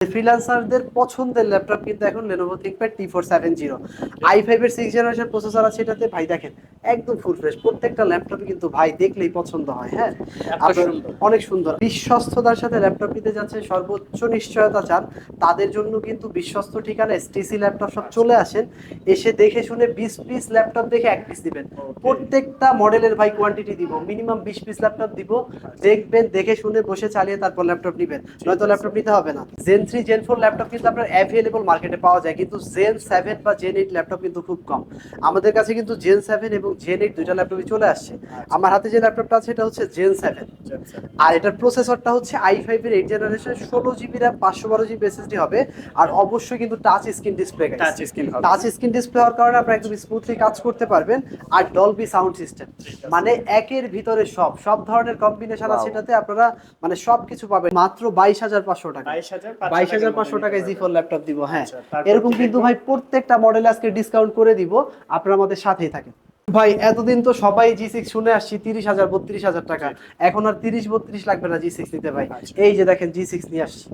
ফ্রিল্যান্সারদের পছন্দের ল্যাপটপ কিন্তু এখন Lenovo ThinkPad T470 i5 এর 6 জেনারেশন প্রসেসর আছে এটাতে। ভাই দেখেন একদম ফুল ফ্রেশ প্রত্যেকটা ল্যাপটপে কিন্তু ভাই দেখলেই পছন্দ হয় হ্যাঁ। অনেক সুন্দর। বিশ্বস্ততার সাথে ল্যাপটপ নিতে যাচ্ছেন সর্বোচ্চ নিশ্চয়তা চান। তাদের জন্য কিন্তু বিশ্বস্ত ঠিকানা এসটিসি ল্যাপটপ সব চলে আসেন। এসে দেখে শুনে 20 পিস ল্যাপটপ দেখে এক পিস দিবেন। প্রত্যেকটা মডেলের ভাই কোয়ান্টিটি দিব। মিনিমাম 20 পিস ল্যাপটপ দিব। দেখবেন দেখে শুনে বসে চালিয়ে তারপর ল্যাপটপ নেবেন। নয়তো ল্যাপটপ নিতে হবে না। Gen three gen four laptop কিন্তু আপনার অ্যাভেলেবল মার্কেটে পাওয়া যায়। কিন্তু জেন সেভেন বা জেন এইট ল্যাপটপ কিন্তু খুব কম। আমাদের কাছে কিন্তু জেন সেভেন এবং জেন এইট দুইটা ল্যাপটপই চলে আসছে। আমার হাতে যে ল্যাপটপটা আছে এটা হচ্ছে জেন সেভেন আর এটার প্রসেসরটা হচ্ছে আই ফাইভ এর এইট জেনারেশন ষোলো জিবি র্যাম পাঁচশো বারো জিবি এসএসডি হবে। আর অবশ্যই কিন্তু touch screen display touch screen touch screen display হওয়ার কারণে আপনারা একদম স্মুথলি কাজ করতে পারবেন। আর ডলবি সাউন্ড সিস্টেম মানে একের ভিতরে সব সব ধরনের কম্বিনেশন আছে. এটাতে আপনারা মানে সবকিছু পাবেন। মাত্র বাইশ হাজার পাঁচশো টাকা। বাইশ হাজার বাইশ হাজার পাঁচশো টাকায় জি ফোর ল্যাপটপ দিব হ্যাঁ। আচ্ছা, এরকম কিন্তু ভাই প্রত্যেকটা মডেল আজকে ডিসকাউন্ট করে দিব আপনারা আমাদের সাথেই থাকেন। ভাই এতদিন তো সবাই জি সিক্স শুনে আসছি তিরিশ হাজার বত্রিশ হাজার টাকা। এখন আর তিরিশ বত্রিশ লাগবে না জি সিক্স নিতে ভাই। এই যে দেখেন জি সিক্স নিয়ে আসছি।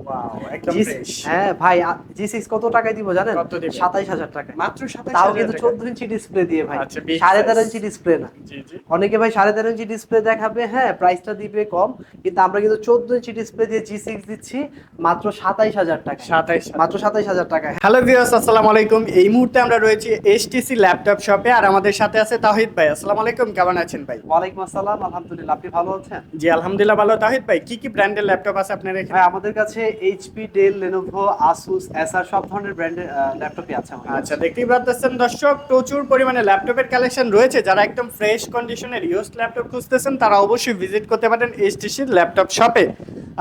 হ্যাঁ ভাই জি সিক্স কত টাকায় দিব জানেন? সাতাইশ হাজার টাকা মাত্র তাও কিন্তু চোদ্দ ইঞ্চি ডিসপ্লে দিয়ে ভাই। আচ্ছা, সাড়ে তেরো ইঞ্চি ডিসপ্লে না। জি জি। অনেকে ভাই সাড়ে তেরো ইঞ্চি ডিসপ্লে দেখাবে হ্যাঁ প্রাইসটা দিবে কম কিন্তু আমরা কিন্তু চোদ্দ ইঞ্চি ডিসপ্লে দিয়ে জি সিক্স দিচ্ছি মাত্র সাতাইশ হাজার টাকা সাতাইশ মাত্র সাতাইশ হাজার টাকা হ্যালো ভিউয়ার্স আসসালামু আলাইকুম। এই মুহূর্তে আমরা রয়েছি এসটিসি ল্যাপটপ শপে আর আমাদের সাথে আছে তাহিদ ভাই আসসালামু আলাইকুম কেমন আছেন ভাই? ওয়ালাইকুম আসসালাম আলহামদুলিল্লাহ আপনি ভালো আছেন? জি আলহামদুলিল্লাহ ভালো। তাহিদ ভাই কি কি ব্র্যান্ডের ল্যাপটপ আছে আপনার এখানে? আমাদের কাছে HP Dell Lenovo Asus Acer সব ধরনের ব্র্যান্ডের ল্যাপটপই আছে আচ্ছা দেখতেই পাচ্ছেন দর্শক প্রচুর পরিমাণে ল্যাপটপের কালেকশন রয়েছে। যারা একদম ফ্রেশ কন্ডিশনের ইউজ ল্যাপটপ খুঁজতেছেন তারা অবশ্যই ভিজিট করতে পারেন এইচটিসির ল্যাপটপ শপে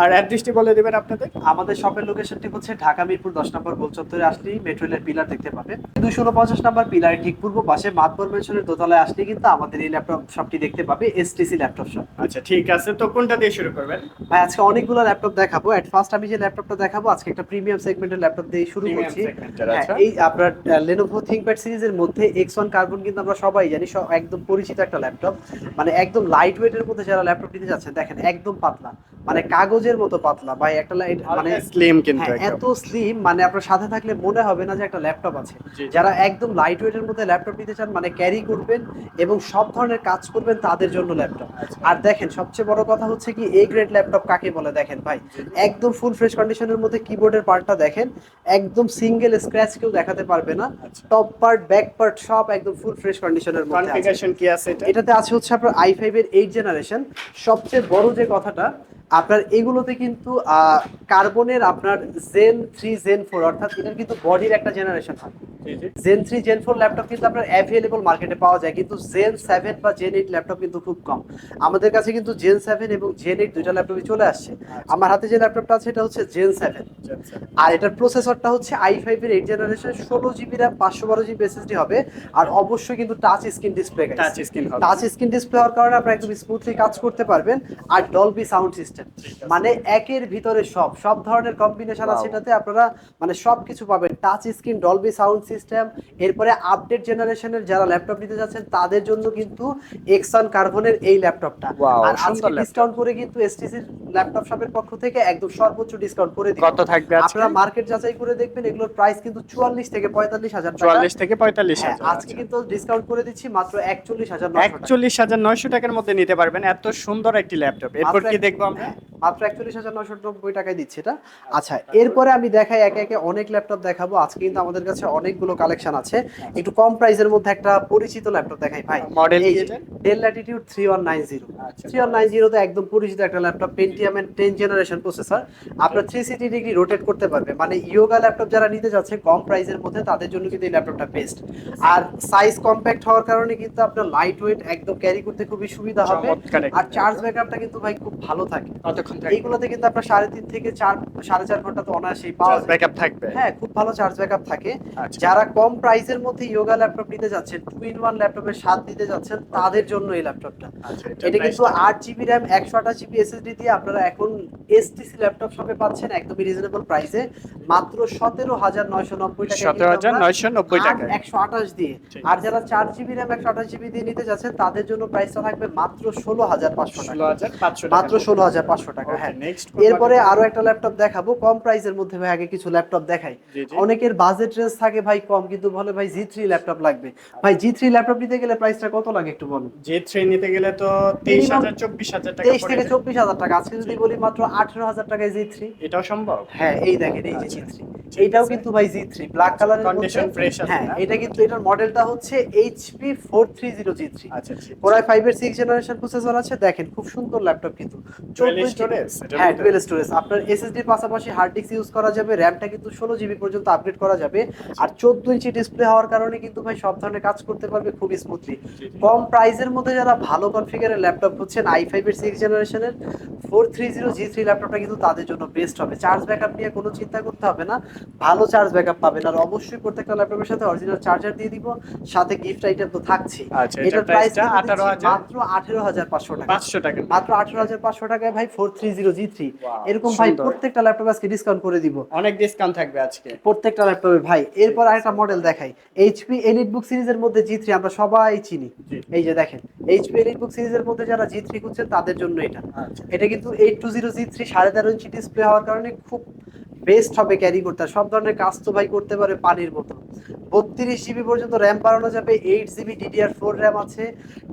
আর অ্যাড্রেসটি বলে দিবেন আপনাদের। আমাদের শপের লোকেশনটি হচ্ছে ঢাকা মিরপুর দশ নম্বর গোল চত্বরে। আসলেই মেট্রো রেলের পিলার দেখতে পাবেন। দুইশো উনপঞ্চাশ নম্বর পিলারের ঠিক পূর্ব পাশে মাতবর মেনশনের দোতলায় আসলে কিন্তু আমাদের এই ল্যাপটপ শপটি দেখতে পাবে এসটিসি ল্যাপটপ শপ আচ্ছা ঠিক আছে। তো কোনটা দিয়ে শুরু করবেন? ভাই আজকে অনেকগুলো ল্যাপটপ দেখাবো। এট ফার্স্ট আমি যে ল্যাপটপটা দেখাবো আজকে একটা প্রিমিয়াম সেগমেন্টের ল্যাপটপ দিয়ে শুরু করছি। হ্যাঁ, আচ্ছা। এই আপনার লেনোভো থিংকপ্যাড সিরিজের মধ্যে এক্স ওয়ান কার্বন কিন্তু আমরা সবাই জানি একদম পরিচিত একটা ল্যাপটপ মানে একদম লাইট ওয়েটের মধ্যে যারা ল্যাপটপ নিতে যাচ্ছেন দেখেন একদম পাতলা। মানে কাগজের মতো পাতলা ভাই একটা লাইট মানে স্লিম কিন্তু হ্যাঁ, এত স্লিম মানে আপনার সাথে থাকলে মনে হবে না যে একটা ল্যাপটপ আছে। যারা একদম লাইট ওয়েটের মধ্যে ল্যাপটপ নিতে চান মানে ক্যারি করবেন এবং সব ধরনের কাজ করবেন তাদের জন্য ল্যাপটপ আচ্ছা। আর দেখেন সবচেয়ে বড় কথা হচ্ছে কি এ গ্রেড ল্যাপটপ কাকে বলে দেখেন ভাই একদম ফুল ফ্রেশ কন্ডিশনের মধ্যে কিবোর্ডের পার্টটা দেখেন একদম সিঙ্গেল স্ক্র্যাচ কেউ দেখাতে পারবে না। টপ পার্ট ব্যাক পার্ট সব একদম ফুল ফ্রেশ কন্ডিশনের মধ্যে। কনফিগারেশন কি আছে এটা এটাতে আছে হচ্ছে আপনার আই ফাইভ এর এইট জেনারেশন সবচেয়ে বড় যে কথাটা আপনার এগুলোতে কিন্তু কার্বনের আপনার জেন থ্রি জেন ফোর অর্থাৎ এটার কিন্তু বডির একটা জেনারেশন হয় gen three gen four laptop কিন্তু আপনার অ্যাভেলেবল মার্কেটে পাওয়া যায় কিন্তু জেন সেভেন বা জেন এইট ল্যাপটপ কিন্তু খুব কম। আমাদের কাছে কিন্তু জেন সেভেন এবং জেন এইট দুইটা ল্যাপটপই চলে আসছে। আমার হাতে যে ল্যাপটপটা আছে এটা হচ্ছে জেন সেভেন আর এটার প্রসেসরটা হচ্ছে আই ফাইভ এর এইট জেনারেশন ষোলো জিবি র্যাম পাঁচশো বারো জিবি এসএসডি হবে। আর অবশ্যই কিন্তু touch screen display touch screen touch screen display হওয়ার কারণে আপনারা একদম স্মুথলি কাজ করতে পারবেন। আর ডলবি সাউন্ড সিস্টেম মানে একের ভিতরে সব সব ধরনের কম্বিনেশন আছে এটাতে আপনারা মানে সবকিছু পাবেন। Touch screen Dolby sound system এরপরে আপডেট জেনারেশনের যারা ল্যাপটপ নিতে যাচ্ছেন তাদের জন্য কিন্তু এক্সন কার্বনের এই ল্যাপটপটা আর আজকে ডিসকাউন্ট করে কিন্তু এসটিসির ল্যাপটপ শপের পক্ষ থেকে একদম সর্বোচ্চ ডিসকাউন্ট করে দিই কত থাকবে আপনারা মার্কেট যাচাই করে দেখবেন এগুলোর প্রাইস কিন্তু চুয়াল্লিশ থেকে পঁয়তাল্লিশ হাজার টাকা। চুয়াল্লিশ থেকে পঁয়তাল্লিশ হ্যাঁ, হাজার আজকে কিন্তু ডিসকাউন্ট করে দিচ্ছি মাত্র একচল্লিশ হাজার নশো টাকা। একচল্লিশ হাজার নয়শো টাকার মধ্যে নিতে পারবেন। এত সুন্দর একটি ল্যাপটপ এরপর কি দেখব আমরা? that. মাত্র একচল্লিশ হাজার নশো নব্বই টাকায় দিচ্ছে এটা। আচ্ছা এরপরে আমি দেখাই একে একে অনেক ল্যাপটপ দেখাবো। আজকে কিন্তু আমাদের কাছে অনেকগুলো কালেকশন আছে। একটু কম প্রাইসের মধ্যে একটা পরিচিত ল্যাপটপ দেখাই ভাই। এটা? Dell Latitude three one nine zero আচ্ছা। থ্রি ওয়ান নাইন জিরোতে একদম পরিচিত একটা ল্যাপটপ পেন্টিয়ামের টেন জেনারেশন প্রসেসর আপনার থ্রি সিক্সটি ডিগ্রি রোটেট করতে পারবে। মানে ইয়োগা ল্যাপটপ যারা নিতে যাচ্ছে কম প্রাইসের মধ্যে তাদের জন্য কিন্তু এই ল্যাপটপটা বেস্ট আর সাইজ কম্প্যাক্ট হওয়ার কারণে কিন্তু আপনার লাইট ওয়েট একদম ক্যারি করতে খুবই সুবিধা হবে। আর চার্জ ব্যাকআপটা কিন্তু ভাই খুব ভালো থাকে। এইগুলোতে কিন্তু আপনার সাড়ে তিন থেকে চার সাড়ে চার ঘণ্টা তো অনায়াসেই পাওয়া যায়। ব্যাকআপ থাকবে। হ্যাঁ খুব ভালো চার্জ ব্যাকআপ থাকে। আচ্ছা। যারা কম প্রাইসের মধ্যে ইয়োগা ল্যাপটপ নিতে যাচ্ছেন টু ইন ওয়ান ল্যাপটপের স্বাদ নিতে যাচ্ছেন তাদের জন্য এই ল্যাপটপটা আচ্ছা, এটা কিন্তু আট জিবি র্যাম একশো আঠাশ জিবি এসএসডি দিয়ে আপনারা এখন এসটিসি ল্যাপটপ শপে পাচ্ছেন একদমই রিজনেবল প্রাইসে মাত্র সতেরো হাজার নয়শো নব্বই টাকা সতেরো হাজার নয়শো নব্বই টাকা একশো আঠাশ দিয়ে। আর যারা চার জিবি র্যাম একশো আঠাশ জিবি দিয়ে নিতে যাচ্ছেন তাদের জন্য প্রাইসটা থাকবে মাত্র ষোলো হাজার পাঁচশো টাকা। মাত্র ষোলো হাজার পাঁচশো টাকা হ্যাঁ। এরপরে আরও একটা ল্যাপটপ দেখাবো। কম প্রাইসের মধ্যে ভাই আগে কিছু ল্যাপটপ দেখাই। অনেকের বাজেট রেঞ্জ থাকে ভাই কম কিন্তু বলে ভাই জি থ্রি ল্যাপটপ লাগবে। ভাই জি থ্রি ল্যাপটপ নিতে গেলে প্রাইসটা কত লাগে একটু বলুন? জি থ্রি নিতে গেলে তো তেইশ হাজার চব্বিশ হাজার টাকা তেইশ থেকে চব্বিশ হাজার টাকা। আজকে যদি বলি মাত্র আঠেরো হাজার টাকায় জি থ্রি এটাও সম্ভব? হ্যাঁ এই দেখেন এই যে জি থ্রি আছে। কিন্তু ভাই জি থ্রি ব্ল্যাক কালারের Condition fresh আছে হ্যাঁ এটা কিন্তু এটার মডেলটা হচ্ছে HP four three zero G three আচ্ছা ঠিক কোরাই ফাইভ এর সিক্স জেনারেশন প্রসেসর আছে দেখেন খুব সুন্দর ল্যাপটপ কিন্তু। Dual 14 হ্যাঁ? ডুয়েল স্টোরেজ আপনার এসএসডি পাশাপাশি হার্ড ডিস্ক ইউজ করা যাবে র্যামটা কিন্তু ষোলো জিবি পর্যন্ত আপগ্রেড করা যাবে। আর চোদ্দ ইঞ্চি ডিসপ্লে হওয়ার কারণে কিন্তু ভাই সব ধরনের কাজ করতে পারবে খুব স্মুথলি। কম প্রাইসের মধ্যে যারা ভালো কনফিগারের ল্যাপটপ হচ্ছেন আই ফাইভ এর সিক্স জেনারেশনের four three zero G three ল্যাপটপটা কিন্তু তাদের জন্য বেস্ট হবে। চার্জ ব্যাকআপ নিয়ে কোনো চিন্তা করতে হবে না। ভালো চার্জ ব্যাকআপ পাবেন। আর অবশ্যই প্রত্যেকটা ল্যাপটপের সাথে অরিজিনাল চার্জার দিয়ে দিব। সাথে গিফট আইটেম তো থাকছেই। আচ্ছা, এটার price-টা 18,000 মাত্র আঠেরো হাজার পাঁচশো টাকা। পাঁচশো টাকা। মাত্র আঠারো হাজার পাঁচশো টাকায় ভাই four three zero G three এরকম ভাই প্রত্যেকটা ল্যাপটপ আজকে ডিসকাউন্ট করে দিব। অনেক ডিসকাউন্ট থাকবে আজকে। প্রত্যেকটা ল্যাপটপে ভাই। এরপর আরেকটা মডেল দেখাই। এইচপি এলিট বুক সিরিজের মধ্যে জি থ্রি আমরা সবাই চিনি। এই যে দেখেন এইচপি এলিট বুক সিরিজের মধ্যে যারা জি থ্রি খুঁজছেন তাদের জন্য এটা। আচ্ছা। এটা কিন্তু eight two zero G three সাড়ে তেরো ইঞ্চি ডিসপ্লে হওয়ার কারণে খুব বেস্ট হবে ক্যারি করতে আর সব ধরনের কাজ তো ভাই করতে পারে পানির মতো বত্রিশ জিবি পর্যন্ত র্যাম বাড়ানো যাবে eight GB DDR four RAM আছে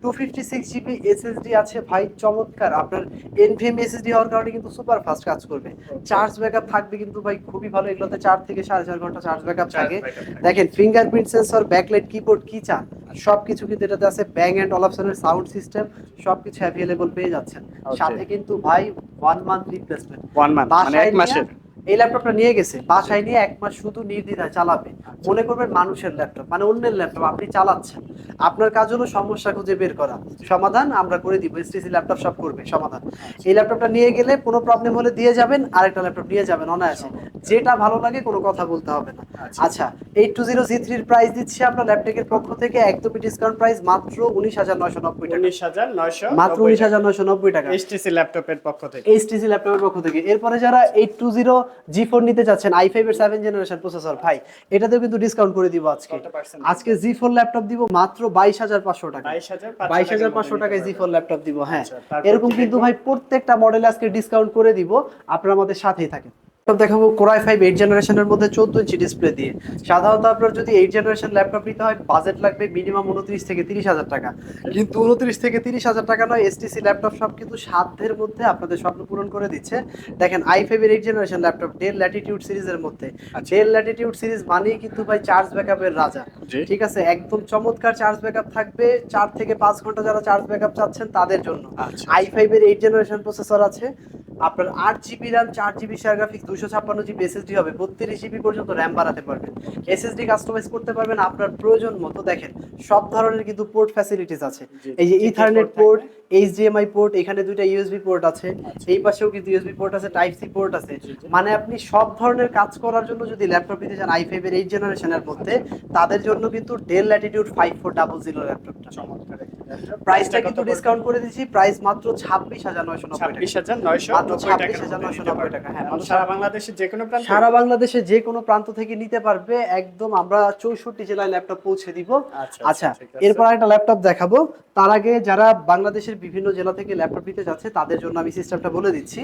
two fifty six GB SSD আছে। ভাই চমৎকার। আপনার এনভিএম এসএসডি হওয়ার কারণে কিন্তু সুপার ফাস্ট কাজ করবে। চার্জ ব্যাকআপ থাকবে কিন্তু ভাই খুবই ভালো। এগুলোতে চার থেকে সাড়ে চার ঘণ্টা চার্জ ব্যাকআপ থাকে। দেখেন ফিঙ্গারপ্রিন্ট সেন্সর ব্যাকলাইট কিবোর্ড কি চান? সবকিছু কিন্তু এটাতে আছে। ব্যাং এন্ড অলাপশনের সাউন্ড সিস্টেম সবকিছু অ্যাভেলেবল পেয়ে যাচ্ছেন। সাথে কিন্তু ভাই one month replacement one month মানে এক মাসের। এই ল্যাপটপটা নিয়ে গেছে বাসায় নিয়ে এক মাস শুধু নির্দ্বিধায় চালাবে। আচ্ছা। মনে করবেন মানুষের ল্যাপটপ মানে অন্যের ল্যাপটপ আপনি চালাচ্ছেন। আপনার কাজ হলো সমস্যা খুঁজে বের করা। সমাধান আমরা করে দিব এসটিসি ল্যাপটপ সব করবে সমাধান। এই ল্যাপটপটা নিয়ে গেলে কোনো প্রবলেম হলে দিয়ে যাবেন আরেকটা ল্যাপটপ নিয়ে যাবেন অনায়াসে। যেটা ভালো লাগে কোনো কথা বলতে হবে না। আচ্ছা। আচ্ছা এইট টু জিরো জি থ্রির প্রাইস দিচ্ছি আমরা ল্যাপটপের পক্ষ থেকে একদমই ডিসকাউন্ট প্রাইস মাত্র উনিশ হাজার নয়শো নব্বই টাকা। উনিশ হাজার নয়শো মাত্র উনিশ হাজার নয়শো নব্বই টাকা। এইচটিসি ল্যাপটপের পক্ষ থেকে। এইচটিসি ল্যাপটপের পক্ষ থেকে। এরপরে যারা eight two zero G four নিতে চাচ্ছেন আই ফাইভ এর সেভেন জেনারেশন প্রসেসর ভাই এটাতেও কিন্তু ডিসকাউন্ট করে দিব আজকে। আজকে জি ফোর ল্যাপটপ দিব মাত্র বাইশ হাজার পাঁচশো টাকা। বাইশ হাজার পাঁচশো টাকায় জি ফোর ল্যাপটপ দিব হ্যাঁ। আচ্ছা, এরকম কিন্তু ভাই প্রত্যেকটা মডেল আজকে ডিসকাউন্ট করে দিব। আপনারা আমাদের সাথেই থাকেন। দেখাবো কোরাই ফাইভ এইট জেনারেশনের মধ্যে চোদ্দ ইঞ্চি ডিসপ্লে দিয়ে। সাধারণত আপনার যদি এইট জেনারেশন ল্যাপটপ নিতে হয় বাজেট লাগবে মিনিমাম উনত্রিশ থেকে তিরিশ হাজার টাকা। কিন্তু উনত্রিশ থেকে তিরিশ হাজার টাকা নয় এসটিসি ল্যাপটপ সব কিন্তু সাধ্যের মধ্যে আপনাদের স্বপ্ন পূরণ করে দিচ্ছে। দেখেন আই ফাইভ এর eight generation laptop Dell Latitude সিরিজের মধ্যে। আচ্ছা। ডেল ল্যাটিটিউড সিরিজ মানেই কিন্তু ভাই চার্জ ব্যাকআপের রাজা। ঠিক আছে? একদম চমৎকার চার্জ ব্যাকআপ থাকবে। চার থেকে পাঁচ ঘণ্টা যারা চার্জ ব্যাকআপ চাচ্ছেন তাদের জন্য। আচ্ছা। আই ফাইভ এর এইট জেনারেশন প্রসেসর আছে। আপনার আট জিবি র্যাম চার জিবি শেয়ার গ্রাফিক্স দুশো ছাপ্পান্ন জিবি এসএসডি হবে বত্রিশ জিবি পর্যন্ত র্যাম বাড়াতে পারবেন। এসএসডি কাস্টমাইজ করতে পারবেন আপনার প্রয়োজন মতো দেখেন সব ধরনের কিন্তু পোর্ট ফ্যাসিলিটিস আছে। এই যে ইথারনেট পোর্ট? এইচডিএমআই পোর্ট এখানে দুইটা ইউএসবি পোর্ট আছে এই পাশেও কিন্তু ইউএসবি পোর্ট আছে টাইপ সি পোর্ট আছে। মানে আপনি সব ধরনের কাজ করার জন্য যদি ল্যাপটপ নিতে চান আই ফাইভ এর এইট জেনারেশনের মধ্যে তাদের জন্য কিন্তু Dell Latitude five four double zero ল্যাপটপটা। প্রাইসটা কিন্তু ডিসকাউন্ট করে দিচ্ছি প্রাইস মাত্র ছাব্বিশ হাজার নয়শো নব্বই ছাব্বিশ হাজার নয়শো মাত্র নব্বই টাকার 26,990 মধ্যে নিতে টাকা, হ্যাঁ। সারা বাংলাদেশের যে কোনো প্রান্তে সারা বাংলাদেশে যে কোনো প্রান্ত থেকে নিতে পারবে একদম আমরা চৌষট্টি জেলায় ল্যাপটপ পৌঁছে দিব আচ্ছা, আচ্ছা আছে। এরপর একটা ল্যাপটপ দেখাবো তার আগে যারা বাংলাদেশের বিভিন্ন জেলা থেকে ল্যাপটপ নিতে যাচ্ছে, তাদের জন্য আমি সিস্টেমটা বলে দিচ্ছি।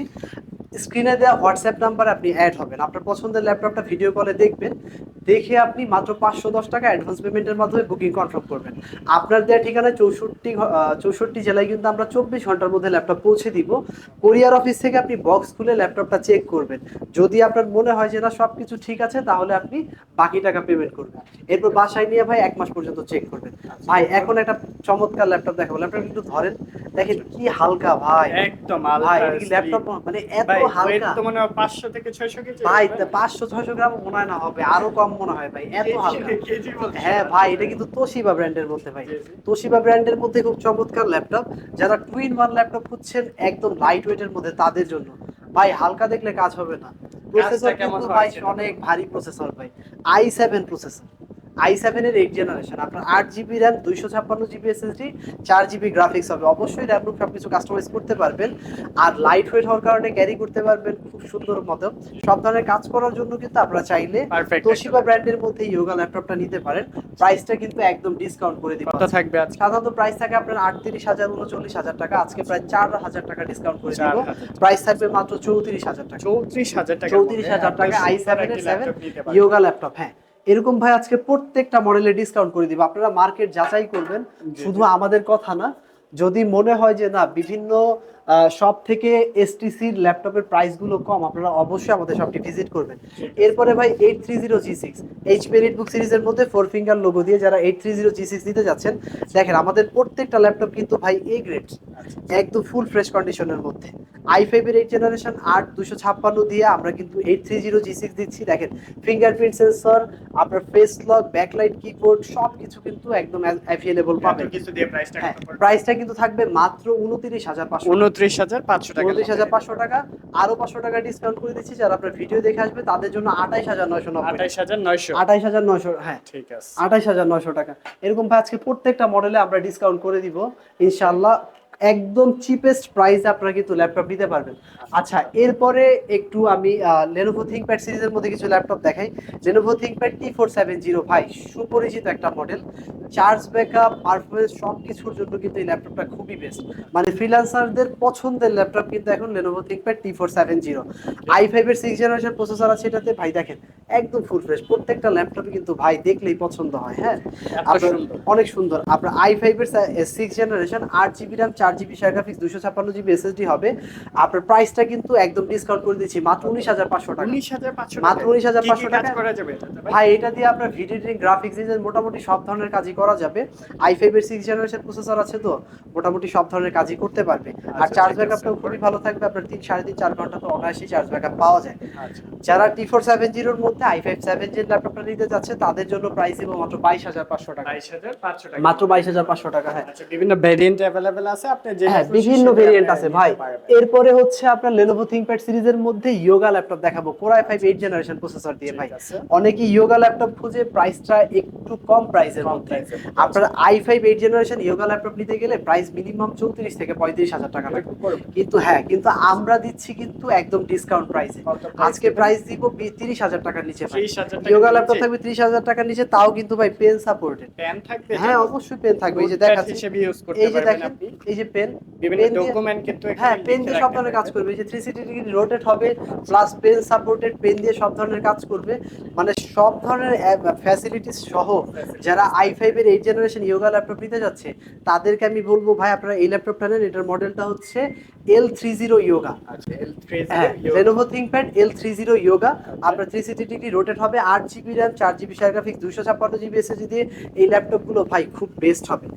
স্ক্রিনে দেওয়া হোয়াটসঅ্যাপ নাম্বার আপনি অ্যাড হবেন। আপনার পছন্দের ল্যাপটপটা ভিডিও কলে দেখবেন, দেখে আপনি মাত্র পাঁচশো দশ টাকা অ্যাডভান্স পেমেন্টের মাধ্যমে বুকিং কনফার্ম করবেন। আপনার দেওয়া ঠিকানায় চৌষট্টি চৌষট্টি জেলায় কিন্তু আমরা চব্বিশ ঘণ্টার মধ্যে ল্যাপটপ পৌঁছে দিব। কোরিয়ার অফিস থেকে আপনি বক্স খুলে ল্যাপটপটা চেক করবেন। যদি আপনার মনে হয় যে না সব কিছু ঠিক আছে, তাহলে আপনি বাকি টাকা পেমেন্ট করবেন। এরপর বাসায় নিয়ে ভাই এক মাস পর্যন্ত চেক করবেন। ভাই, এখন একটা চমৎকার ল্যাপটপ দেখাবো। ল্যাপটপ একটু ধরেন দেখেন কি হালকা ভাই। একদম ভাই আলট্রা এটা কি ল্যাপটপ মানে এত হালকা। তো মনে হয় থেকে ছয়শো কেজি ভাই গ্রাম মনে হয় না হবে আরও কম মনে হয় ভাই এত হালকা। হ্যাঁ ভাই এটা কিন্তু তোশিবা ব্র্যান্ডের মধ্যে ভাই। তোশিবা ব্র্যান্ডের মধ্যে খুব চমৎকার ল্যাপটপ যারা টুইন ওয়ান ল্যাপটপ খুঁজছেন একদম লাইট ওয়েটের মধ্যে তাদের জন্য। ভাই হালকা দেখলে কাজ হবে না। প্রসেসর কিন্তু ভাই অনেক ভারী প্রসেসর ভাই। আই সেভেন প্রসেসর আই সেভেনের এইট জেনারেশন আপনার আট জিবি র্যাম দুইশো ছাপ্পান্ন জিবি এসএসডি চার জিবি গ্রাফিক্স হবে। অবশ্যই র্যাম রুম সব কিছু কাস্টমাইজ করতে পারবেন আর লাইট ওয়েট হওয়ার কারণে ক্যারি করতে পারবেন খুব সুন্দর মতো। সব ধরনের কাজ করার জন্য কিন্তু আপনারা চাইলে তোশিবা ব্র্যান্ডের মধ্যে ইয়োগা ল্যাপটপটা নিতে পারেন। প্রাইসটা কিন্তু একদম ডিসকাউন্ট করে দিব কত থাকবে সাধারণত প্রাইস থাকে আপনার আটত্রিশ হাজার উনচল্লিশ হাজার টাকা। আজকে প্রায় চার হাজার টাকা ডিসকাউন্ট করে দিব। প্রাইস থাকবে মাত্র চৌত্রিশ হাজার টাকা। চৌত্রিশ হাজার টাকা। চৌত্রিশ হাজার টাকা i seven seven Yoga laptop হ্যাঁ। এরকম ভাই আজকে প্রত্যেকটা মডেলে ডিসকাউন্ট করে দিব। আপনারা মার্কেট যাচাই করবেন। শুধু আমাদের কথা না যদি মনে হয় যে না বিভিন্ন সব থেকে এসটিসির ল্যাপটপের প্রাইসগুলো কম আপনারা অবশ্যই আমাদের শপটি ভিজিট করবেন। এরপরে ভাই eight three zero G six HP book সিরিজের মধ্যে ফোর ফিঙ্গার লোগো দিয়ে যারা eight three zero G six নিতে যাচ্ছেন দেখেন আমাদের প্রত্যেকটা ল্যাপটপ কিন্তু ভাই এ গ্রেড একদম ফুল ফ্রেশ কন্ডিশনের মধ্যে। আই ফাইভের এইট জেনারেশন আট দুশো ছাপ্পান্ন দিয়ে আমরা কিন্তু eight three zero G six দিচ্ছি। দেখেন ফিঙ্গারপ্রিন্ট সেন্সর আপনার ফেস লক ব্যাকলাইট কিবোর্ড সব কিছু কিন্তু একদম অ্যাভেলেবল পাবেন। প্রাইসটা হ্যাঁ কিন্তু থাকবে মাত্র উনত্রিশ হাজার পাঁচশো উনত্রিশ হাজার পাঁচশো টাকা। উনত্রিশ হাজার পাঁচশো টাকা আরও পাঁচশো টাকা ডিসকাউন্ট করে দিচ্ছি। যারা আপনার ভিডিও দেখে আসবে তাদের জন্য আঠাইশ হাজার নয়শো আঠাইশ হাজার নয়শো। আঠাইশ হাজার নয়শো হ্যাঁ। ঠিক আছে। আঠাইশ হাজার নয়শো টাকা। এরকম আজকে প্রত্যেকটা মডেলে আমরা ডিসকাউন্ট করে দিব। ইনশাল্লাহ একদম চিপেস্ট প্রাইসে আপনারা কিন্তু ল্যাপটপ নিতে পারবেন। আচ্ছা এরপরে একটু আমি লেনোভো থিংকপ্যাড সিরিজের মধ্যে কিছু ল্যাপটপ দেখাই। Lenovo ThinkPad T four seven zero ভাই সুপরিচিত একটা মডেল চার্জ ব্যাকআপ পারফরমেন্স সব কিছুর জন্য কিন্তু এই ল্যাপটপটা খুবই বেস্ট মানে ফ্রিল্যান্সারদের পছন্দের ল্যাপটপ কিন্তু এখন Lenovo ThinkPad T four seven zero i ফাইভের সিক্স জেনারেশন প্রসেসর আছে এটাতে। ভাই দেখেন একদম ফুল ফ্রেশ প্রত্যেকটা ল্যাপটপে কিন্তু ভাই দেখলেই পছন্দ হয় হ্যাঁ? অনেক সুন্দর। আপনার আই ফাইভের সিক্স জেনারেশন আট জিবি র্যাম চার জিবি শেয়ার গ্রাফিক্স দুশো ছাপ্পান্ন জিবি এসএসডি হবে। আপনার প্রাইসটা কিন্তু একদম ডিসকাউন্ট করে দিচ্ছি। মাত্র উনিশ হাজার পাঁচশো টাকা। উনিশ হাজার পাঁচশো মাত্র 19,500 টাকা। করা যাবে ভাই? এটা দিয়ে আপনার ভিডিও এডিটিং গ্রাফিক্স ডিজাইন মোটামুটি সব ধরনের কাজই করা যাবে। আই ফাইভের সিক্স জেনারেশন প্রসেসর আছে তো মোটামুটি সব ধরনের কাজই করতে পারবে। আর আচ্ছা, চার্জ ঠিক আছে। ব্যাকআপটাও খুবই ভালো থাকবে। আপনার তিন সাড়ে তিন চার ঘণ্টা তো অনায়াসই চার্জ ব্যাকআপ পাওয়া যায়। আচ্ছা। যারা টি ফোর সেভেন জিরোর মধ্যে আই ফাইভ সেভেন জির ল্যাপটপটা নিতে যাচ্ছে তাদের জন্য প্রাইস এবং মাত্র বাইশ হাজার পাঁচশো টাকা। বাইশ হাজার পাঁচশো টাকা। মাত্র বাইশ হাজার পাঁচশো টাকা হ্যাঁ। আচ্ছা বিভিন্ন ভেরিয়েন্ট অ্যাভেলেবেল আছে? আপনি যে হ্যাঁ বিভিন্ন ভেরিয়েন্ট আছে ভাই। এরপরে হচ্ছে আপনার লেনোভো থিংকপ্যাড সিরিজের মধ্যে ইয়োগা ল্যাপটপ দেখাবো। ফাইভ এইট জেনারেশন প্রসেসর দিয়ে ভাই। ইয়োগা ল্যাপটপ খুঁজে প্রাইসটা একটু কম প্রাইসের মধ্যে। আপনার i five eight generation Yoga laptop নিতে গেলে প্রাইস মিনিমাম চৌত্রিশ থেকে পঁয়ত্রিশ হাজার টাকা লাগবে। কিন্তু হ্যাঁ কিন্তু আমরা দিচ্ছি কিন্তু একদম ডিসকাউন্ট প্রাইসে আজকে প্রাইস দিব তিরিশ হাজার টাকার নিচে ভাই। 30,000 ইয়োগা ল্যাপটপ থাকবে ত্রিশ হাজার টাকার নিচে তাও কিন্তু ভাই পেন সাপোর্টেড পেন থাকবে হ্যাঁ অবশ্যই পেন থাকবে। এই যে দেখাচ্ছি। এই যে দেখেন এই যে পেন বিভিন্ন ডকুমেন্ট কিন্তু হ্যাঁ পেন দিয়ে সব ধরনের কাজ করবে। যে থ্রি সিক্সটি ডিগ্রি রোটেট হবে প্লাস পেন সাপোর্টেড পেন দিয়ে সব ধরনের কাজ করবে। মানে সব ধরনের ফ্যাসিলিটিস সহ যারা আই ফাইভের এইট জেনারেশন ইয়োগা ল্যাপটপ নিতে যাচ্ছে তাদেরকে আমি বলব ভাই আপনারা এই ল্যাপটপটা নেন। এটার মডেলটা হচ্ছে এল থ্রি জিরো ইয়োগা আচ্ছা L3 হ্যাঁ এল থ্রি জিরো ইয়োগা আপনার থ্রি সিক্সটি ডিগ্রি রোটেট হবে আট জিবি র্যাম চার জিবি শেয়ার গ্রাফিক্স দুশো ছাপ্পান্ন জিবি এসএসডি দিয়ে এই ল্যাপটপগুলো ভাই খুব বেস্ট হবে।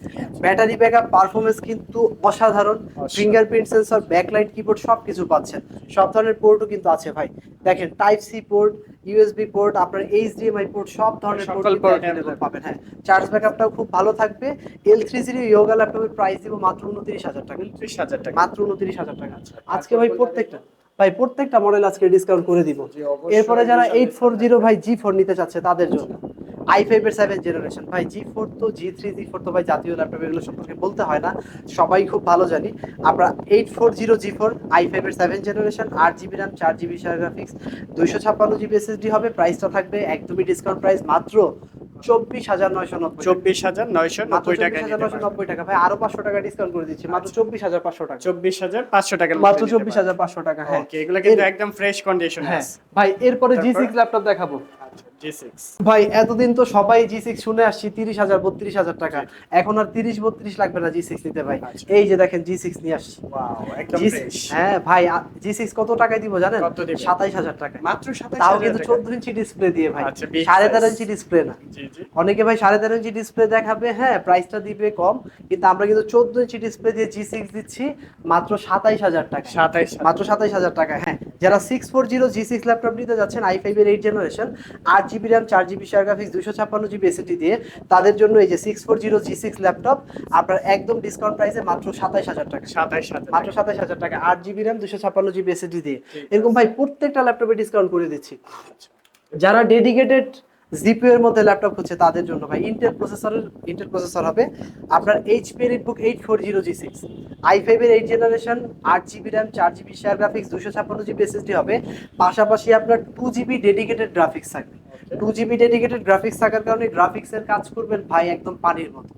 ব্যাটারি ব্যাকআপ পারফরমেন্স কিন্তু অসাধারণ। ফিঙ্গারপ্রিন্ট সেন্সর ব্যাকলাইট কিবোর্ড সব কিছু পাচ্ছেন। সব ধরনের পোর্টও কিন্তু আছে ভাই। দেখেন type C port USB port আপনার এইচডিএমআই পোর্ট সব ধরনের পোর্ট পাবেন। হ্যাঁ চার্জ ব্যাকআপটাও খুব ভালো থাকবে। এল থ্রি জিরো ইয়োগা ল্যাপটপের প্রাইস দিব মাত্র উনত্রিশ হাজার টাকা। উনত্রিশ হাজার টাকা। মাত্র উনত্রিশ হাজার টাকা। আচ্ছা, আজকে ভাই প্রত্যেকটা। ভাই প্রত্যেকটা মডেল আজকে ডিসকাউন্ট করে দিব। এরপরে যারা এইট ফোর জিরো ভাই জি ফোর নিতে চাচ্ছে তাদের জন্য। আই ফাইভ এর সেভেন জেনারেশন ভাই জি ফোর তো জি থ্রি জি ফোর তো ভাই জাতীয় ল্যাপটপ এগুলো সম্পর্কে বলতে হয় না। সবাই খুব ভালো জানি। আমরা eight four zero G four i five এর সেভেন জেনারেশন আট জিবি র্যাম চার জিবি শেয়ার গ্রাফিক্স দুইশো ছাপ্পান্ন জিবি এসএসডি হবে। প্রাইসটা থাকবে একদমই ডিসকাউন্ট প্রাইস মাত্র চব্বিশ হাজার নয়শো নব্বই চব্বিশ হাজার নয়শো নব্বই টাকা নয়শো নব্বই টাকা। ভাই আরও পাঁচশো টাকা ডিসকাউন্ট করে দিচ্ছি। মাত্র চব্বিশ হাজার পাঁচশো টাকা। চব্বিশ হাজার পাঁচশো টাকা মাত্র চব্বিশ হাজার পাঁচশো টাকা হ্যাঁ। এগুলো কিন্তু একদম ফ্রেশ কন্ডিশন হ্যাঁ। ভাই এরপরে জি? সিক্স ল্যাপটপ দেখাবো। ভাই এতদিন তো সবাই জি সিক্স শুনে আসছি তিরিশ হাজার বত্রিশ হাজার টাকা। এখন আর তিরিশ বত্রিশ লাগবে না জি সিক্স নিতে ভাই। আচ্ছা। এই যে দেখেন জি সিক্স নিয়ে আসছি। হ্যাঁ ভাই জি সিক্স কত টাকায় দিব জানেন? সাতাইশ হাজার টাকা মাত্র তাও কিন্তু চোদ্দ ইঞ্চি ডিসপ্লে দিয়ে ভাই। আচ্ছা, সাড়ে তেরো ইঞ্চি ডিসপ্লে না। অনেকে ভাই সাড়ে তেরো ইঞ্চি ডিসপ্লে দেখাবে হ্যাঁ প্রাইসটা দিবে কম কিন্তু আমরা কিন্তু চোদ্দ ইঞ্চি ডিসপ্লে দিয়ে জি সিক্স দিচ্ছি মাত্র সাতাইশ হাজার টাকা সাতাইশ মাত্র সাতাইশ হাজার টাকা হ্যাঁ। যারা six four zero G six laptop নিতে যাচ্ছেন আই ফাইভ এর এইট জেনারেশন আট জিবি র্যাম চার জিবি শেয়ার গ্রাফিক্স দুশো ছাপ্পান্ন জিবি এসএসডি দিয়ে তাদের জন্য এই যে six four zero G six laptop আপনার একদম ডিসকাউন্ট প্রাইসে মাত্র সাতাইশ হাজার টাকা। সাতাইশ মাত্র সাতাইশ হাজার টাকা। আট জিবি র্যাম দুশো ছাপ্পান্ন জিবি এসএসডি দিয়ে। এরকম ভাই প্রত্যেকটা ল্যাপটপে ডিসকাউন্ট করে দিচ্ছি। আচ্ছা। যারা ডেডিকেটেড জিপিও এর মধ্যে ল্যাপটপ হচ্ছে তাদের জন্য ভাই ইন্টেল প্রসেসরের ইন্টেল প্রসেসর হবে আপনার HP EliteBook eight four zero G six i ফাইভের এইট জেনারেশন আট জিবি র্যাম চার জিবি শেয়ার গ্রাফিক্স দুশো ছাপ্পান্ন জিবি এসএসডি হবে। পাশাপাশি আপনার টু জিবি ডেডিকেটেড গ্রাফিক্স থাকবে। টু জিবি ডেডিকেটেড গ্রাফিক্স থাকার কারণে গ্রাফিক্সের কাজ করবেন ভাই একদম পানির মতো।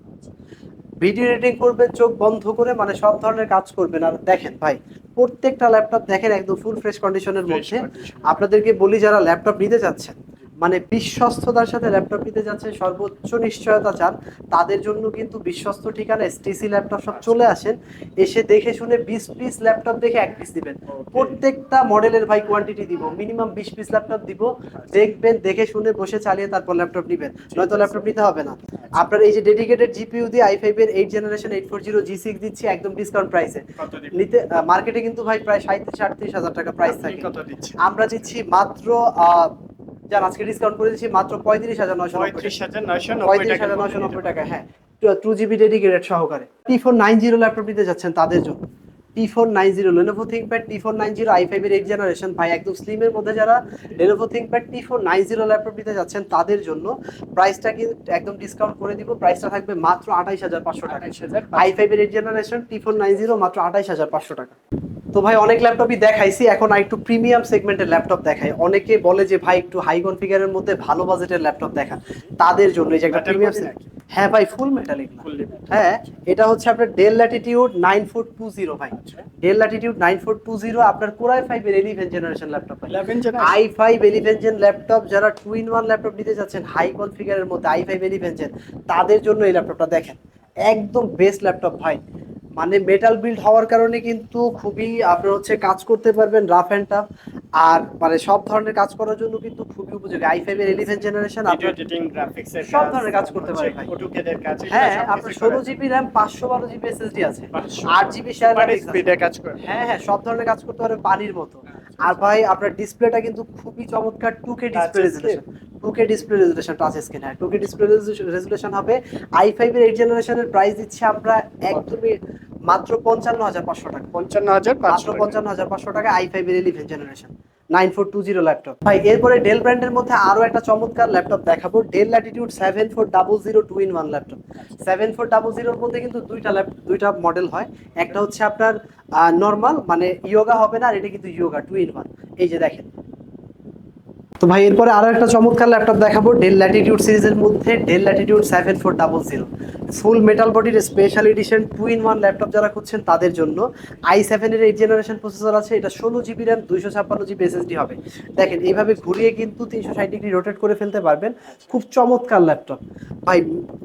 ভিডিও এডিটিং করবেন চোখ বন্ধ করে মানে সব ধরনের কাজ করবেন। আর দেখেন ভাই প্রত্যেকটা ল্যাপটপ দেখেন একদম ফুল ফ্রেশ কন্ডিশনের মধ্যে। আপনাদেরকে বলি যারা ল্যাপটপ নিতে যাচ্ছেন মানে বিশ্বস্ততার সাথে ল্যাপটপ নিতে যাচ্ছেন সর্বোচ্চ নিশ্চয়তা চান। তাদের জন্য কিন্তু বিশ্বস্ত ঠিকানা এসটিসি ল্যাপটপ সব চলে আসেন। এসে দেখে শুনে বিশ পিস ল্যাপটপ দেখে এক পিস দিবেন। প্রত্যেকটা মডেলের ভাই কোয়ান্টিটি দিব। মিনিমাম বিশ পিস ল্যাপটপ দিব। দেখবেন দেখে শুনে বসে চালিয়ে তারপর ল্যাপটপ নিবেন। নয়তো ল্যাপটপ নিতে হবে না। আপনার এই যে ডেডিকেটেড জিপিইউ দিয়ে আই ফাইভ এর eight generation eight four zero G six দিচ্ছি একদম ডিসকাউন্ট প্রাইসে নিতে মার্কেটে কিন্তু ভাই প্রায় সাঁত্রিশ আটত্রিশ হাজার টাকা প্রাইস থাকে। আমরা দিচ্ছি মাত্র যান আজকে ডিসকাউন্ট করে দিচ্ছি মাত্র পঁয়ত্রিশ হাজার নয়শো পঁয়ত্রিশ হাজার নয়শো নব্বই টাকা হ্যাঁ। টু জিবি ডেডিকেটেড সহকারে। T four nine zero laptop নিতে যাচ্ছেন তাদের জন্য। T four nine zero Lenovo ThinkPad T four nine zero i ফাইভের এইট জেনারেশন ভাই একদম স্লিমের মধ্যে যারা Lenovo ThinkPad T four nine zero laptop নিতে যাচ্ছেন তাদের জন্য প্রাইসটা কিন্তু একদম ডিসকাউন্ট করে দিব। প্রাইসটা থাকবে মাত্র আঠাইশ হাজার পাঁচশো টাকা। আই ফাইভের eight generation T four nine zero মাত্র আঠাইশ হাজার পাঁচশো টাকা। তো ভাই অনেক ল্যাপটপই দেখাইছি। এখন আর একটু প্রিমিয়াম সেগমেন্টের ল্যাপটপ দেখাই। অনেকে বলে যে ভাই একটু হাই কনফিগারের মধ্যে ভালো বাজেটের ল্যাপটপ দেখান তাদের জন্য এই যে একটা প্রিমিয়াম হ্যাঁ ভাই ফুল মেটালিক হ্যাঁ এটা হচ্ছে আপনার Dell Latitude nine four two zero ভাই। Dell Latitude nine four two zero আপনার কোরাই ফাইভের এলিভেন জেনারেশন ল্যাপটপ ভাই। Eleven i five eleven gen laptop যারা টু ইন ওয়ান ল্যাপটপ নিতে যাচ্ছেন হাই কনফিগারের মধ্যে আই ফাইভ এলিভেন জেন তাদের জন্য এই ল্যাপটপটা দেখেন। একদম বেস্ট ল্যাপটপ ভাই। মানে মেটাল বিল্ড হওয়ার কারণে কিন্তু খুবই আপনার হচ্ছে কাজ করতে পারবেন রাফ অ্যান্ড টাফ আর মানে সব ধরনের কাজ করার জন্য কিন্তু খুবই উপযোগী। আই ফাইভ এর এলিভেন জেনারেশন আপনি এডিটিং গ্রাফিক্স এর সব ধরনের কাজ করতে পারে ভাই। অটোকেদের কাজ হ্যাঁ আপনার কিছু ষোলো করে। জিবি র্যাম পাঁচশো বারো জিবি এসএসডি আছে। 500 আট জিবি শেয়ার স্পিডে কাজ করে। হ্যাঁ হ্যাঁ সব ধরনের কাজ করতে পারবে পানির মতো। আর ভাই আপনার ডিসপ্লেটা কিন্তু খুবই চমৎকার two K display resolution two K display resolution touch screen হ্যাঁ টু কে ডিসপ্লে রেজুলেশন হবে আই ফাইভ এর এইট জেনারেশনের প্রাইস দিচ্ছি আমরা একদমই মাত্র পঞ্চান্ন হাজার পাঁচশো টাকা। পঞ্চান্ন হাজার মাত্র পাঁচশো পঞ্চান্ন হাজার পাঁচশো টাকা আই ফাইভ এর eleven generation nine four two zero laptop. ভাই, এরপরে ডেল ব্র্যান্ডের মধ্যে আরও একটা চমৎকার ল্যাপটপ দেখাবো। Dell Latitude seven four double zero two in one laptop. Seven four double জিরোর মধ্যে কিন্তু দুইটা ল্যাপ, দুইটা মডেল হয়। একটা হচ্ছে আপনার নর্মাল মানে ইয়োগা হবে না, আর এটা কিন্তু ইয়োগা টু ইন ওয়ান এই যে দেখেন। তো ভাই, এরপরে আরও একটা চমৎকার ল্যাপটপ দেখাবো ডেল ল্যাটিটিউড সিরিজের মধ্যে Dell Latitude seven four double zero full metal বডির special edition two in one laptop যারা খুঁজছেন তাদের জন্য। আই সেভেনের এইট জেনারেশন প্রসেসর আছে, এটা ষোলো জিবি র্যাম দুইশো ছাপ্পান্ন জিবি এসএসডি হবে। দেখেন, এইভাবে ঘুরিয়ে কিন্তু তিনশো ষাট ডিগ্রি রোটেট করে ফেলতে পারবেন। খুব চমৎকার ল্যাপটপ ভাই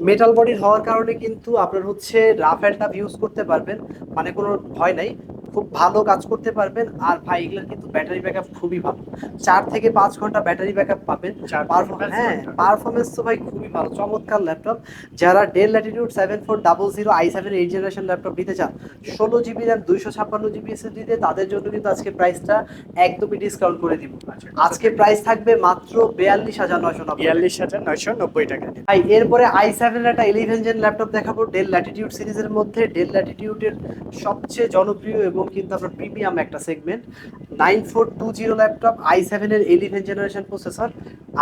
মেটাল বডির হওয়ার কারণে কিন্তু আপনার হচ্ছে রাফ অ্যান্ড টাফ ইউজ করতে পারবেন মানে কোনো ভয় নাই। খুব ভালো কাজ করতে পারবেন। আর ভাই এগুলোর কিন্তু ব্যাটারি ব্যাকআপ খুবই ভালো। চার থেকে পাঁচ ঘণ্টা ব্যাটারি ব্যাকআপ পাবেন। হ্যাঁ পারফরমেন্স তো ভাই খুবই ভালো। চমৎকার ল্যাপটপ যারা Dell Latitude seven four double zero i seven eight generation laptop নিতে চান ষোলো জিবি র্যাম দুইশো ছাপ্পান্ন জিবি এসএসডি দিয়ে তাদের জন্য কিন্তু আজকে প্রাইসটা একদমই ডিসকাউন্ট করে দিব। আজকে প্রাইস থাকবে মাত্র বিয়াল্লিশ হাজার নয়শো নব্বই বিয়াল্লিশ হাজার নয়শো নব্বই টাকা। ভাই এরপরে আই সেভেন একটা ইলেভেন জেন ল্যাপটপ দেখাবো। ডেল ল্যাটিটিউড সিরিজের মধ্যে। ডেল ল্যাটিটিউডের সবচেয়ে জনপ্রিয় এবং কিন্তু আপনার প্রিমিয়াম একটা segment. Nine four two zero laptop i সেভেনের ইলেভেন জেনারেশন প্রসেসর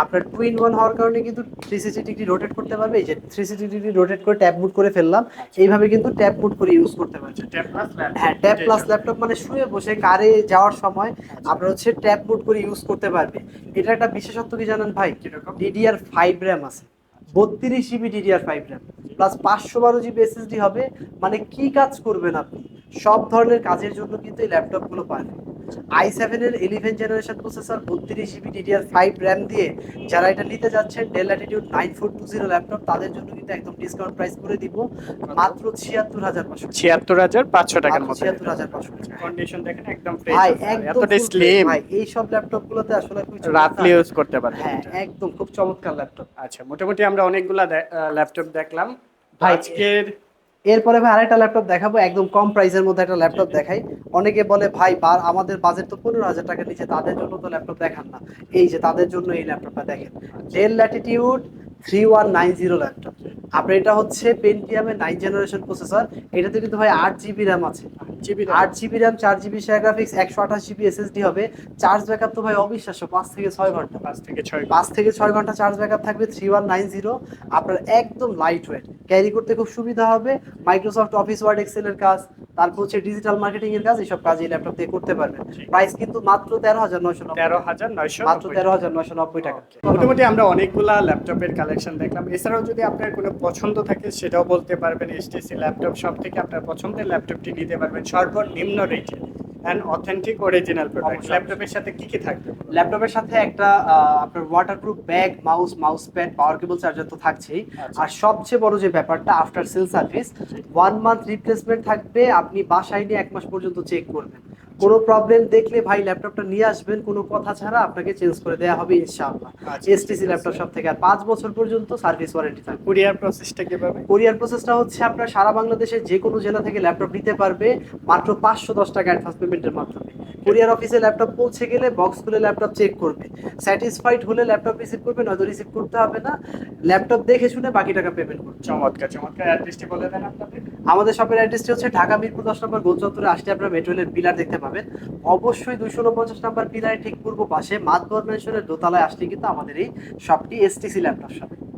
আপনার টু ইন ওয়ান হওয়ার কারণে কিন্তু থ্রি সিক্সটি ডিগ্রি রোটেট করতে পারবে। এই যে থ্রি সিক্সটি ডিগ্রি রোটেট করে ট্যাপ বুট করে ফেললাম। এইভাবে কিন্তু ট্যাপ বুট করে ইউজ করতে প্লাস ল্যাপটপ। হ্যাঁ ট্যাব প্লাস ল্যাপটপ মানে শুয়ে বসে কারে যাওয়ার সময় আপনার হচ্ছে ট্যাব মুড করে ইউজ করতে পারবে। এটা একটা বিশেষত্ব কি জানেন ভাই? ডিডিআর ফাইভ র্যাম আছে। বত্রিশ GB DDR five RAM plus পাঁচশো বারো জিবি এসএসডি হবে। মানে কি কাজ করবেন আপনি? সব ধরনের কাজের জন্য কিন্তু এই ল্যাপটপগুলো পারবে আই সেভেনের ইলেভেন জেনারেশন প্রসেসর বত্রিশ জিবি ডিডিআর ফাইভ র্যাম দিয়ে যারা এটা নিতে যাচ্ছেন Dell Latitude nine four two zero laptop তাদের জন্য কিন্তু একদম ডিসকাউন্ট প্রাইস করে দিব। মাত্র ছিয়াত্তর হাজার পাঁচশো ছিয়াত্তর হাজার পাঁচশো টাকার মতো ছিয়াত্তর হাজার পাঁচশো কন্ডিশন দেখেন একদম ভাই একদম স্লিম ভাই এই সব ল্যাপটপ গুলোতে আসলে চমৎকার। ইউজ করতে পারবেন হ্যাঁ একদম খুব চমৎকার ল্যাপটপ আচ্ছা মোটামুটি আমরা অনেকগুলা ল্যাপটপ দেখলাম। আজকের এরপরে ভাই আরেকটা ল্যাপটপ দেখাবো একদম কম প্রাইসের মধ্যে একটা ল্যাপটপ দেখাই। অনেকে বলে ভাই বার আমাদের বাজেট তো পনেরো হাজার টাকা নিচে তাদের জন্য তো ল্যাপটপ দেখান না। এই যে তাদের জন্য এই ল্যাপটপটা দেখেন। Dell Latitude three one nine zero laptop আপনার এটা হচ্ছে পেন্টিয়ামের নাইন জেনারেশন প্রসেসর এটাতে কিন্তু ভাই আট জিবি র্যাম আছে। জিবি আট জিবি র্যাম চার জিবি শেয়ার গ্রাফিক্স একশো আঠাশ জিবি এসএসডি হবে। চার্জ ব্যাকআপ তো ভাই অবিশ্বাস্য পাঁচ থেকে ছয় ঘণ্টা। পাঁচ থেকে ছয় পাঁচ থেকে ছয় ঘণ্টা চার্জ ব্যাকআপ থাকবে থ্রি ওয়ান নাইন জিরো আপনার একদম লাইট ওয়েট ক্যারি করতে খুব সুবিধা হবে। মাইক্রোসফট অফিস ওয়ার্ড এক্সেলের কাজ। তারপর হচ্ছে ডিজিটাল মার্কেটিং এর কাজ। এইসব কাজ এই ল্যাপটপ দিয়ে করতে পারবেন। প্রাইস কিন্তু মাত্র তেরো হাজার নয়শো তেরো হাজার নয়শো মাত্র তেরো হাজার নয়শো নব্বই টাকা। মোটামুটি আমরা অনেকগুলা ল্যাপটপের কালেকশন দেখলাম। এছাড়াও যদি আপনার কোনো পছন্দ থাকে সেটাও বলতে পারবেন এইচটিসি ল্যাপটপ সব থেকে আপনার পছন্দের ল্যাপটপটি নিতে পারবেন। সর্বনিম্ন রেটে অ্যান্ড অথেন্টিক অরিজিনাল প্রোডাক্ট ল্যাপটপের সাথে কি কি থাকবে ল্যাপটপের সাথে একটা আপনার waterproof bag mouse mouse pad power cable charger তো থাকছেই। আচ্ছা। আর সবচেয়ে বড় যে ব্যাপারটা after sale service one month replacement থাকবে আপনি বাসায় নিয়ে এক মাস পর্যন্ত চেক করবেন। কোনো প্রবলেম দেখলে ভাই ল্যাপটপটা নিয়ে আসবেন কোনো কথা ছাড়া আপনাকে চেঞ্জ করে দেওয়া হবে ইনশাআল্লাহ। আচ্ছা, এসটিসি ল্যাপটপ সব থেকে। আর পাঁচ বছর পর্যন্ত সার্ভিস ওয়ারেন্টি থাকবে। কুরিয়ার প্রসেসটা কীভাবে? কোরিয়ার প্রসেসটা হচ্ছে আপনার সারা বাংলাদেশের যে কোনো জেলা থেকে ল্যাপটপ নিতে পারবে মাত্র পাঁচশো দশ টাকা অ্যাডভান্স পেমেন্টের মাধ্যমে। কোরিয়ার অফিসে ল্যাপটপ পৌঁছে গেলে বক্স খুলে ল্যাপটপ চেক করবে। স্যাটিসফাইড হলে ল্যাপটপ রিসিভ করবে নয়তো রিসিভ করতে হবে না। ল্যাপটপ দেখে শুনে বাকি টাকা পেমেন্ট করবে। চমৎকার চমৎকার। অ্যাড্রেসটি বলে দেন আপনাদের। আমাদের শপের অ্যাড্রেসটি হচ্ছে ঢাকা মিরপুর দশ নম্বর গোল চত্বরে আসলে আপনারা মেট্রো রেলের পিলার দেখতে পাবেন। অবশ্যই দুইশো উনপঞ্চাশ নাম্বার পিলারের ঠিক পূর্ব পাশে মাতবর ম্যানশনের দোতলায় আসলে কিন্তু আমাদের এই শপটি এসটিসি ল্যাপটপ শপ